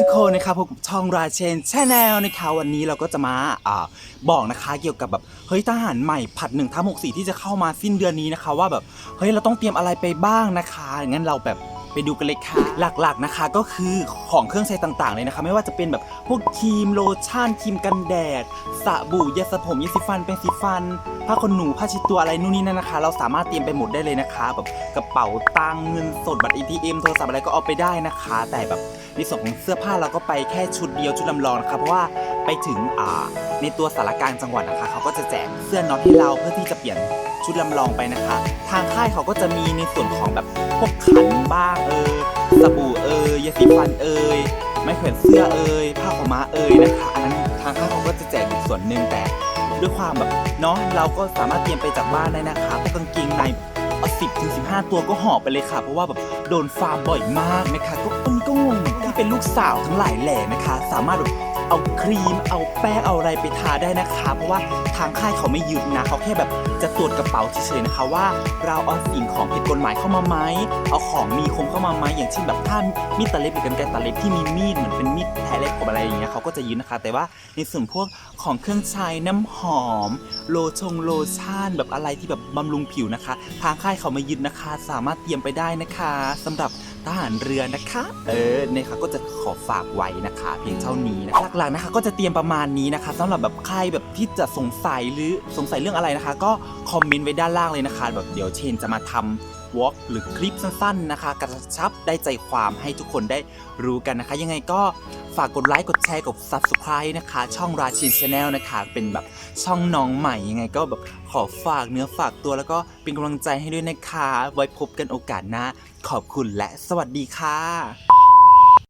ทุกคนนะครับผมช่องราเชนชาแนลนะคะวันนี้เราก็จะมาอ่าบอกนะคะเกี่ยวกับแบบเฮ้ยทหารใหม่ผัดหนึ่งทัพหกสี่ที่จะเข้ามาสิ้นเดือนนี้นะคะ ว่าแบบเฮ้ยเราต้องเตรียมอะไรไปบ้างนะคะงั้นเราแบบ ไปดูกันเลยค่ะ หลักๆนะคะก็คือของเครื่องใช้ต่างๆเลยนะคะ ไม่ว่าจะเป็นแบบพวกครีมโลชั่นครีมกันแดดสบู่ยาสระผมยาสีฟันเป็นสีฟันผ้าขนหนูผ้าชิดตัวอะไรนู่นนี่นั่นนะคะ เราสามารถเตรียมไปหมดได้เลยนะคะแบบกระเป๋าตังเงินสดบัตร ATM โทรศัพท์อะไรก็เอาไปได้นะคะ แต่แบบในส่วนของเสื้อผ้าเราก็ไปแค่ชุดเดียวชุดลำลองนะคะเพราะว่าไปถึงอ่าในตัวสารกลารจังหวัดนะคะเขาก็จะแจกเสื้อน็อตให้เราเพื่อที่จะเปลี่ยนชุดลำลองไปนะคะ ทางค่ายเขาก็จะมีในส่วนของแบบ บ้างเออสบู่เอยยาสีฟันเอยไม้แขวนเสื้อเอยผ้าขาวม้าเอยนะคะอันนั้นทางค่ายเขาก็จะแจกอีกส่วนหนึ่งแต่ด้วยความแบบเนาะเราก็สามารถเตรียมไปจากบ้านได้นะคะพวกกางเกงในเอาสิบถึงสิบห้าตัวก็ห่อไปเลยค่ะ เพราะว่าแบบโดนฟาร์มบ่อยมากนะคะก็ต้นก็งงที่เป็นลูกสาวทั้งหลายแหล่นะคะ สามารถแบบ เอาครีม เอาแป้ง เอาอะไรไปทาได้นะคะ เพราะว่าทางค่ายเขาไม่ยึดนะ เขาแค่แบบจะตรวจกระเป๋าเฉยๆนะคะว่า เราเอาสิ่งของผิดกฎหมายเข้ามาไหม เอาของมีคมเข้ามาไหม อย่างเช่นแบบถ้ามีดตัดเล็บหรือกันไกรตัดเล็บที่มีมีดเหมือนเป็นมีดแทะเล็บผมอะไรอย่างเงี้ยเขาก็จะยึดนะคะ แต่ว่าในส่วนพวกของเครื่องใช้น้ำหอม โลชงโลชั่นแบบอะไรที่แบบบำรุงผิวนะคะ ทางค่ายเขาไม่ยึดนะคะ สามารถเตรียมไปได้นะคะสำหรับ ทหารเรือนะคะ เออเนี่ยค่ะก็จะขอฝากไว้นะคะ เพียงเท่านี้นะหลักๆนะคะ ก็จะเตรียมประมาณนี้นะคะสำหรับแบบใครแบบที่จะสงสัยหรือสงสัยเรื่องอะไรนะคะ ก็คอมเมนต์ไว้ด้านล่างเลยนะคะ แบบเดี๋ยวเชนจะมาทำ วอล์กหรือคลิปสั้นๆนะคะ กระชับได้ใจความให้ทุกคนได้รู้กันนะคะ ยังไงก็ฝากกดไลค์กดแชร์กด Subscribe นะคะ ช่องราชินชาแนลนะคะ เป็นแบบช่องน้องใหม่ยังไงก็แบบขอฝากเนื้อฝากตัวแล้วก็เป็นกำลังใจให้ด้วยนะคะ ไว้พบกันโอกาสหน้าขอบคุณและสวัสดีค่ะ